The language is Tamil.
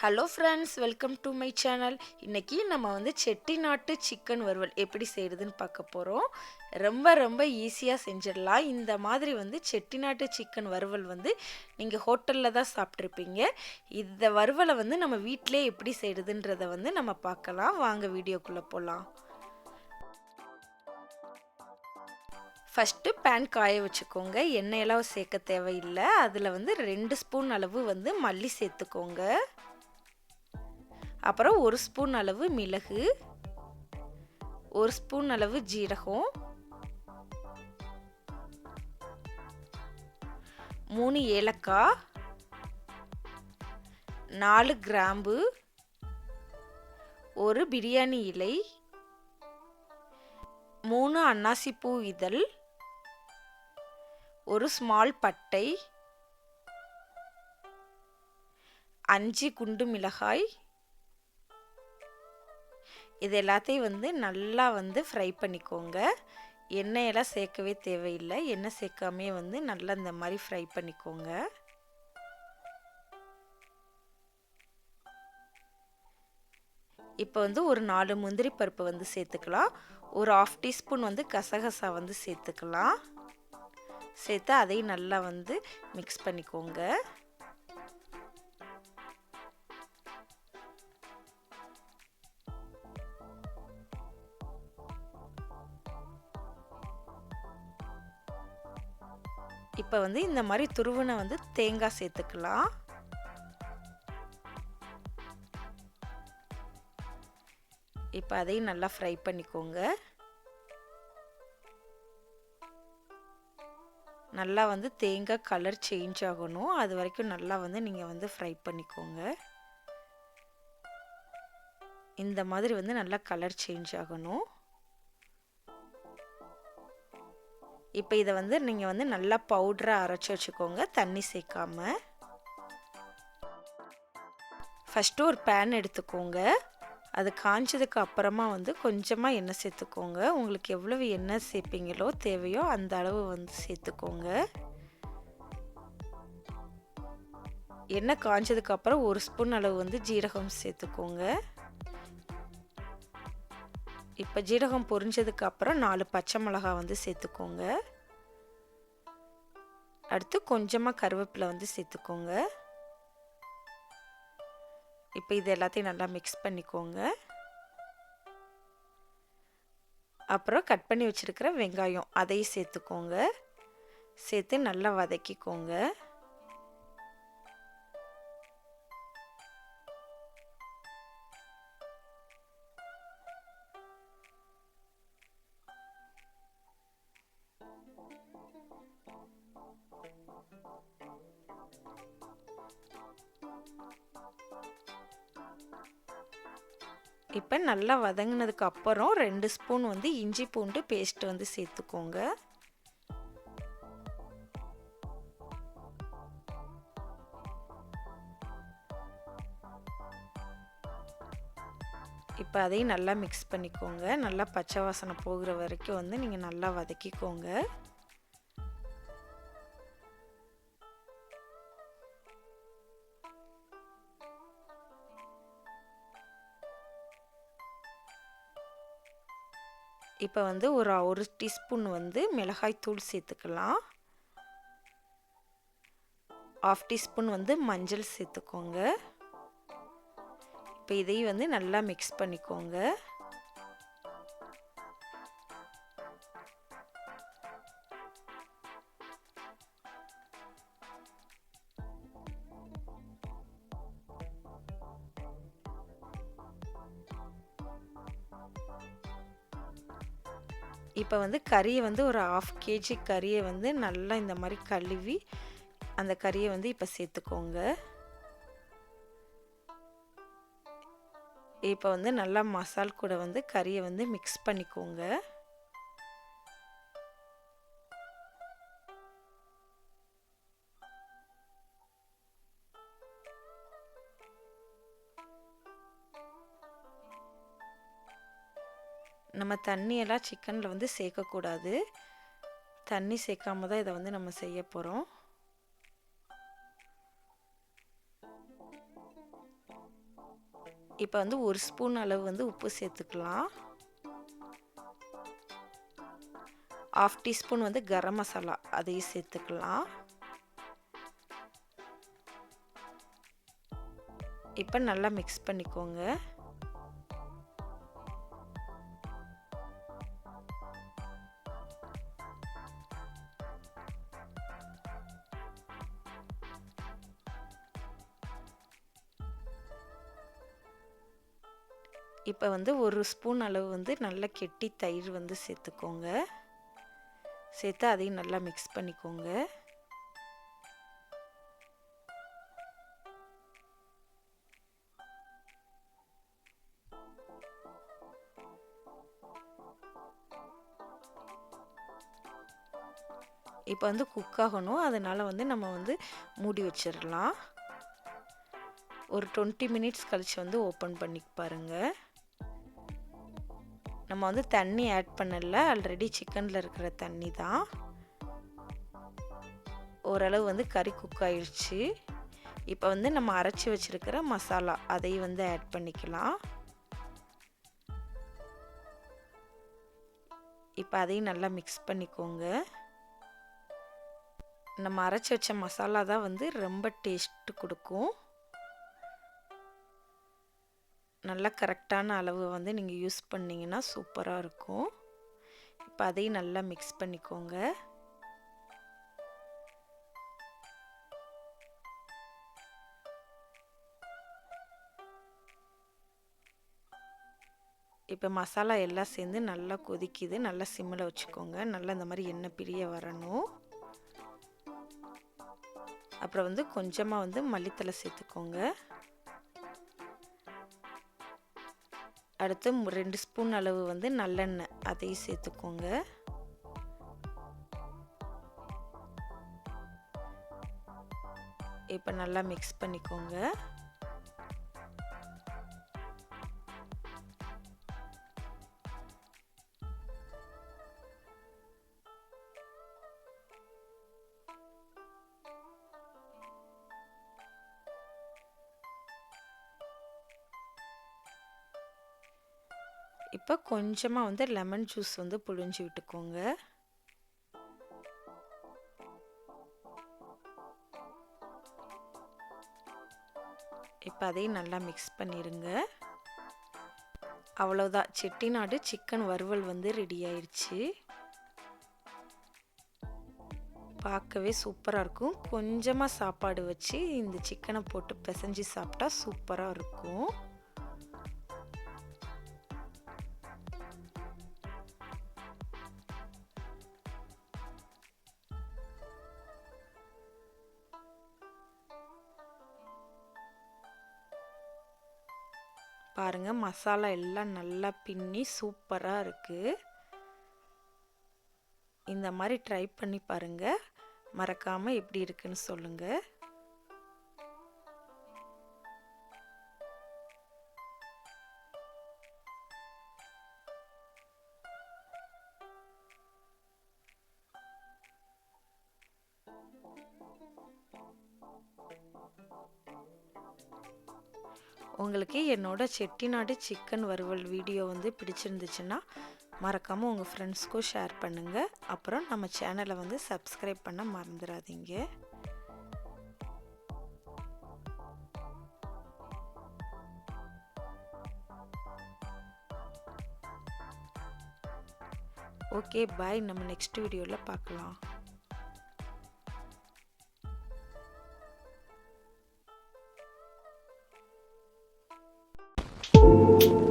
Hello friends welcome to my channel இன்றைக்கி நம்ம வந்து செட்டிநாட்டு சிக்கன் வறுவல் எப்படி செய்கிறதுன்னு பார்க்க போகிறோம் ரொம்ப ரொம்ப ஈஸியாக செஞ்சிடலாம். இந்த மாதிரி வந்து செட்டிநாட்டு சிக்கன் வறுவல் வந்து நீங்கள் ஹோட்டலில் தான் சாப்பிட்ருப்பீங்க இந்த வறுவலை வந்து நம்ம வீட்டிலே எப்படி செய்கிறதுன்றத வந்து நம்ம பார்க்கலாம். வாங்க வீடியோக்குள்ளே போகலாம் ஃபஸ்ட்டு பேன் காய வச்சுக்கோங்க. எண்ணெயெல்லாம் சேர்க்க தேவையில்லை. அதில் வந்து ரெண்டு ஸ்பூன் அளவு வந்து மல்லி சேர்த்துக்கோங்க. அப்புறம் ஒரு ஸ்பூன் அளவு மிளகு ஒரு ஸ்பூன் அளவு ஜீரகம் மூணு ஏலக்காய் நாலு கிராம்பு ஒரு பிரியாணி இலை மூணு அன்னாசிப்பூ இதழ் ஒரு ஸ்மால் பட்டை அஞ்சு குண்டு மிளகாய் இது எல்லாத்தையும் வந்து நல்லா வந்து ஃப்ரை பண்ணிக்கோங்க. எண்ணெயெல்லாம் சேர்க்கவே தேவையில்லை. எண்ணெய் சேர்க்காமே வந்து நல்லா இந்த மாதிரி ஃப்ரை பண்ணிக்கோங்க. இப்போ வந்து ஒரு நாலு முந்திரி பருப்பு வந்து சேர்த்துக்கலாம். ஒரு ஆஃப் டீஸ்பூன் வந்து கசகசா வந்து சேர்த்துக்கலாம். சேர்த்து அதையும் நல்லா வந்து மிக்ஸ் பண்ணிக்கோங்க. இப்போ வந்து இந்த மாதிரி துருவனை வந்து தேங்காய் சேர்த்துக்கலாம். இப்போ அதையும் நல்லா ஃப்ரை பண்ணிக்கோங்க. நல்லா வந்து தேங்காய் கலர் சேஞ்ச் ஆகணும். அது வரைக்கும் நல்லா வந்து நீங்கள் வந்து ஃப்ரை பண்ணிக்கோங்க. இந்த மாதிரி வந்து நல்லா கலர் சேஞ்ச் ஆகணும். இப்போ இதை வந்து நீங்கள் வந்து நல்லா பவுடராக அரைச்சி வச்சுக்கோங்க தண்ணி சேர்க்காம ஃபஸ்ட்டு ஒரு பேன் எடுத்துக்கோங்க. அது காஞ்சதுக்கு அப்புறமா வந்து கொஞ்சமாக எண்ணெய் சேர்த்துக்கோங்க. உங்களுக்கு எவ்வளவு எண்ணெய் சேர்ப்பீங்களோ தேவையோ அந்த அளவு வந்து சேர்த்துக்கோங்க. எண்ணெய் காஞ்சதுக்கு அப்புறம் ஒரு ஸ்பூன் அளவு வந்து ஜீரகம் சேர்த்துக்கோங்க. இப்போ ஜீரகம் பொரிஞ்சதுக்கு அப்புறம் நாலு பச்சை மிளகா வந்து சேர்த்துக்கோங்க. அடுத்து கொஞ்சமாக கருவேப்பிலை வந்து சேர்த்துக்கோங்க. இப்போ இது எல்லாத்தையும் நல்லா மிக்ஸ் பண்ணிக்கோங்க. அப்புறம் கட் பண்ணி வச்சுருக்கிற வெங்காயம் அதையும் சேர்த்துக்கோங்க. சேர்த்து நல்லா வதக்கிக்கோங்க. இப்போ நல்லா வதங்கினதுக்கு அப்புறம் ரெண்டு ஸ்பூன் வந்து இஞ்சி பூண்டு பேஸ்ட் வந்து சேர்த்துக்கோங்க. இப்போ அதையும் நல்லா மிக்ஸ் பண்ணிக்கோங்க. நல்லா பச்சை வாசனை போகிற வரைக்கும் வந்து நீங்கள் நல்லா வதக்கிக்கோங்க. இப்போ வந்து ஒரு ஒரு டீஸ்பூன் வந்து மிளகாய் தூள் சேர்த்துக்கலாம். ஆஃப் டீஸ்பூன் வந்து மஞ்சள் சேர்த்துக்கோங்க. இப்போ இதையும் வந்து நல்லா மிக்ஸ் பண்ணிக்கோங்க. இப்போ வந்து கறியை வந்து ஒரு ஆஃப் கேஜி கறியை வந்து நல்லா இந்த மாதிரி கழுவி அந்த கறியை வந்து இப்போ சேர்த்துக்கோங்க. இப்போ வந்து நல்லா மசால் கூட வந்து கறியை வந்து மிக்ஸ் பண்ணிக்கோங்க. நம்ம தண்ணியெல்லாம் சிக்கனில் வந்து சேர்க்கக்கூடாது. தண்ணி சேர்க்காம தான் இதை வந்து நம்ம செய்ய போகிறோம் இப்போ வந்து ஒரு ஸ்பூன் அளவு வந்து உப்பு சேர்த்துக்கலாம். ஆஃப் டீஸ்பூன் வந்து கரம் மசாலா அதையும் சேர்த்துக்கலாம். இப்போ நல்லா மிக்ஸ் பண்ணிக்கோங்க. இப்போ வந்து ஒரு ஸ்பூன் அளவு வந்து நல்லா கெட்டி தயிர் வந்து சேர்த்துக்கோங்க. சேர்த்து அதையும் நல்லா மிக்ஸ் பண்ணிக்கோங்க. இப்போ வந்து குக் ஆகணும். அதனால் வந்து நம்ம வந்து மூடி வச்சிடலாம். ஒரு டுவெண்ட்டி மினிட்ஸ் கழித்து வந்து ஓப்பன் பண்ணி பாருங்கள் நம்ம வந்து தண்ணி ஆட் பண்ணல. ஆல்ரெடி சிக்கனில் இருக்கிற தண்ணி தான். ஓரளவு வந்து கறி குக் ஆயிடுச்சு இப்போ வந்து நம்ம அரைச்சி வச்சுருக்கிற மசாலா அதையும் வந்து ஆட் பண்ணிக்கலாம். இப்போ அதையும் நல்லா மிக்ஸ் பண்ணிக்கோங்க. நம்ம அரைச்சி வச்ச மசாலா தான் வந்து ரொம்ப டேஸ்ட்டு கொடுக்கும். நல்லா கரெக்டான அளவு வந்து நீங்கள் யூஸ் பண்ணிங்கன்னா சூப்பராக இருக்கும். இப்போ அதையும் நல்லா மிக்ஸ் பண்ணிக்கோங்க. இப்போ மசாலா எல்லாம் சேர்ந்து நல்லா கொதிக்குது. நல்லா சிம்மில் வச்சுக்கோங்க. நல்லா இந்த மாதிரி எண்ணெய் பிரிய வரணும். அப்புறம் வந்து கொஞ்சமாக வந்து மல்லித்தலை சேர்த்துக்கோங்க. அடுத்து ரெண்டு ஸ்பூன் அளவு வந்து நல்லெண்ணெய். அதையும் சேர்த்துக்கோங்க. இப்போ நல்லா மிக்ஸ் பண்ணிக்கோங்க. இப்போ கொஞ்சமாக வந்து லெமன் ஜூஸ் வந்து புழிஞ்சு விட்டுக்கோங்க. இப்போ அதையும் நல்லா மிக்ஸ் பண்ணிடுங்க. அவ்வளோதான் செட்டிநாடு சிக்கன் வறுவல் வந்து ரெடி ஆயிடுச்சு பார்க்கவே சூப்பராக இருக்கும். கொஞ்சமாக சாப்பாடு வச்சு இந்த சிக்கனை போட்டு பிசைஞ்சு சாப்பிட்டா சூப்பராக இருக்கும். பாருங்கள் மசாலா எல்லாம் நல்லா பின்னி சூப்பராக இருக்குது இந்த மாதிரி ட்ரை பண்ணி பாருங்கள் மறக்காமல் எப்படி இருக்குன்னு சொல்லுங்கள் உங்களுக்கு என்னோட செட்டிநாடு சிக்கன் வறுவல் வீடியோ வந்து பிடிச்சிருந்துச்சுன்னா மறக்காமல் உங்கள் ஃப்ரெண்ட்ஸ்க்கும் ஷேர் பண்ணுங்கள் அப்புறம் நம்ம சேனலை வந்து சப்ஸ்கிரைப் பண்ண மறந்துடாதீங்க. ஓகே பாய் நம்ம நெக்ஸ்ட் வீடியோவில் பார்க்கலாம். You